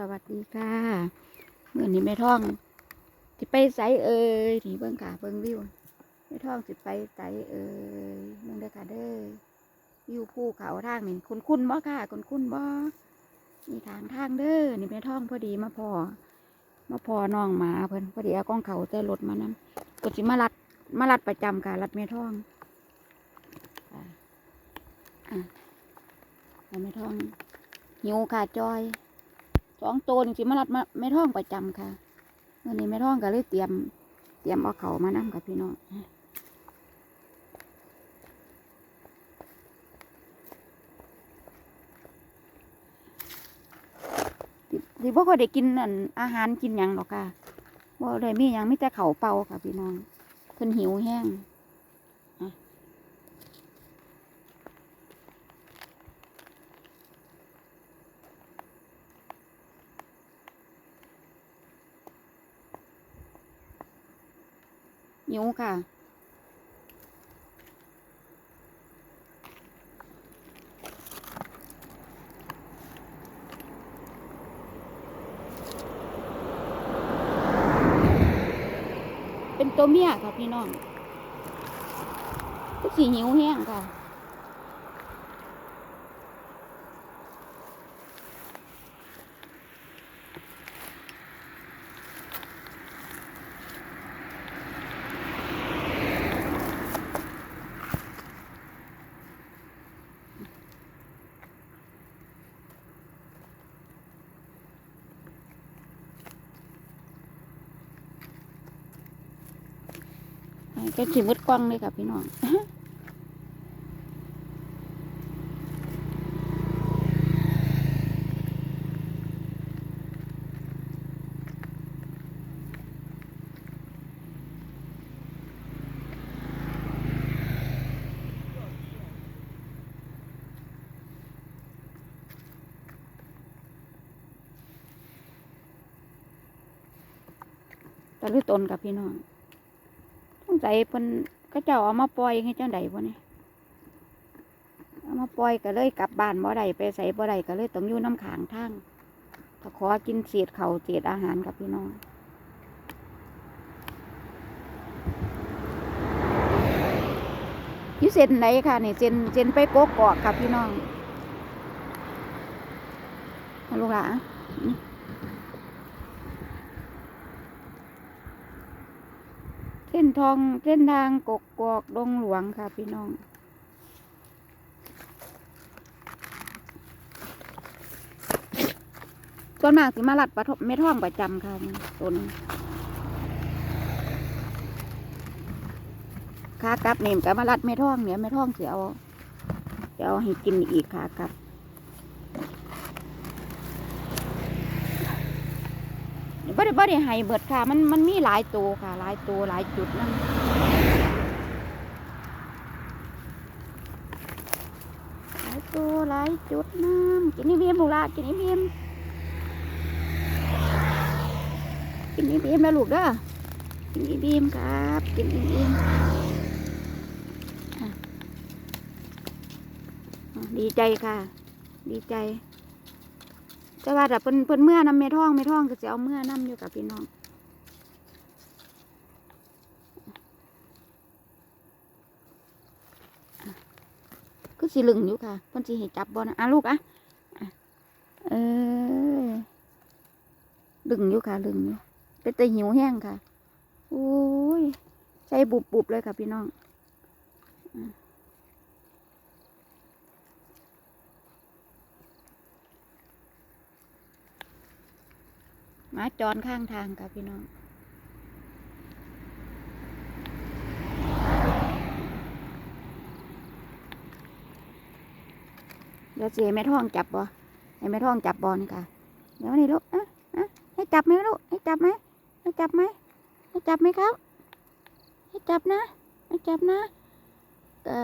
สวัสดีค่ะเมื่อนี้แม่ท่องสิไปไสเอ่ยนี่เบิ่งค่ะเบิ่งวิวแม่ท่องสิไปไสเอ่ยเบิ่งเด้อค่ะเด้อวิวภูเขาทางนี่คุณคุณบ่ค่ะคุณคุณบ่นี่ทางทางเด้อนี่แม่ท่องพอดีมาพอมาพอน้องหมาเพิ่นพอดีเอากล้องเขาใส่รถมานำก็สิมาลัดมาลัดประจำค่ะลัดแม่ท่องอะอะแล้วแม่ท่องหิวค่ะจอย สองตัวนี่สิมารัดมาแม่ท่องประจำค่ะวันนี้แม่ท่องก็เลยเตรียม เตรียมเอาเขามานั่งกับพี่น้องสิบ่ค่อยได้กินอันอาหารกินหยังหรอกค่ะบ่ได้มีหยังมีแต่เขาเป่าค่ะพี่น้องเพิ่นหิวแห้ง หิวค่ะ เป็นตัวเมียค่ะพี่น้องก็สีหิวแห้งค่ะ ก็สิมืดกว้างเลยค่ะพี่น้องตะลุตนกับพี่น้อง สงสัยเพิ่นก็เจ้าเอามาปล่อยให้เจังใดบ่เนี่ยเอามาปล่อยก็เลยกลับบ้านบ่ได้ไปใส่บ่ได้ก็เลยต้องอยู่น้ำขางทางถ้าขอกินเศษเขาเศษอาหารกับพี่น้องอยู่เส้นไหนค่ะนี่เส้นเส้นไปโกกอกค่ะพี่น้องลูกหลาน ส้นทองเส้นทางกกกอกดงหลวงค่ะพี่น้อง ส่วนมากสิมาลัดปะทบเม็ดท่องประจำค่ะต้นขากลับเนมกับมาลัดเม็ดท่องเนี่ยเม็ดท่องเสียเอาจะเอาให้กินอีกค่ะกลับ บ่ได้บ่ได้ให้เบิดค่ะ มันมันมีหลายตัวค่ะ หลายตัวหลายจุดนั่นหลายตัวหลายจุดนั่นกินนี่เบียมลูกละกินนี่เบียมกินนี่เบียมนะลูกเด้อกินนี่เบียมครับ กินนี่เบียมดีใจค่ะ ดีใจ แต่ว่าแต่เพิ่นเพิ่นเมื่อนำเมท่องเมท่องก็จะเอาเมื่อนำอยู่กับพี่น้องก็สิลึงอยู่ค่ะเพิ่นสิให้จับบ่นะอะลูกอะเออลึงอยู่ค่ะลึงอยู่เป็นแต่หิวแห้งค่ะโอ้ยใจบุบบุบๆเลยค่ะพี่น้องอะห มาจรข้างทางค่ะพี่น้องเดี๋ยวเสิให้แม่ท้องจับบ่ให้แม่ท้องจับบ่นี่ค่ะเดี๋ยวนี่ลูกอะอะให้จับไหมลูกให้จับไหมให้จับไหมให้จับไหมครับ ให้จับนะ ให้จับนะเอ่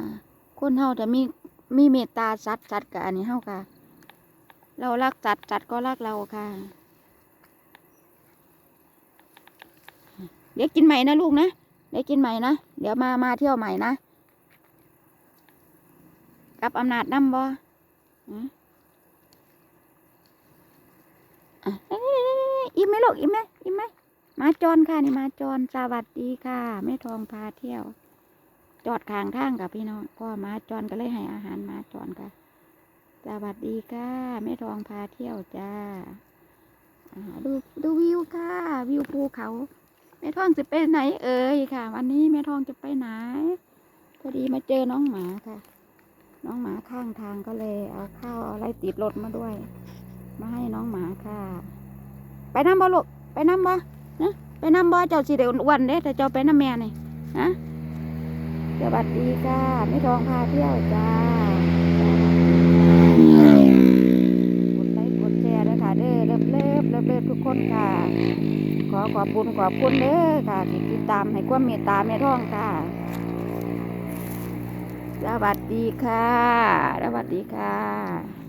อคนเฮาจะมีมีเมตตาสัตว์สัตว์กับอันนี้เฮาค่ะ เรารักสัตว์สัตว์ก็รักเราค่ะ เดี๋ยวกินใหม่นะลูกนะเดี๋ยวกินใหม่นะเดี๋ยวมามาเที่ยวใหม่นะกับอำนาจนำบ่อิ่มไหมลูกอิ่มไหมอิ่มไหมมาจรค่ะนี่มาจรสวัสดีค่ะแม่ทองพาเที่ยว จอดข้างทางกับพี่น้องพ่อมาจรก็เลยให้อาหารมาจรค่ะสวัสดีค่ะแม่ทองพาเที่ยวจ้าดูดูวิวค่ะ วิวภูเขา ม่ทองจะไปไหนเอ่ยค่ะ วันนี้แม่ทองจะไปไหนพอดีมาเจอน้องหมาค่ะ น้องหมาข้างทางก็เลยเอาข้าวเอาอะไรติดรถมาด้วย มาให้น้องหมาค่ะ ไปน้ำบ่ลูกไปน้ำบ่นะไปน้ำบ่เจ้าสิเดี๋ยวอ้วนเด้แต่เจ้าไปน้ำแม่นี่นะสวัสดีค่ะแม่ทองพาเที่ยวจ้ากดไลค์กดแชร์ด้วยค่ะเด้อเลิฟ เลิฟเลิฟเลิฟทุกคนค่ะ ขอขอบคุณขอบคุณเด้อค่ะที่ติดตามให้ความเมตตาแม่ทองค่ะ สวัสดีค่ะ สวัสดีค่ะ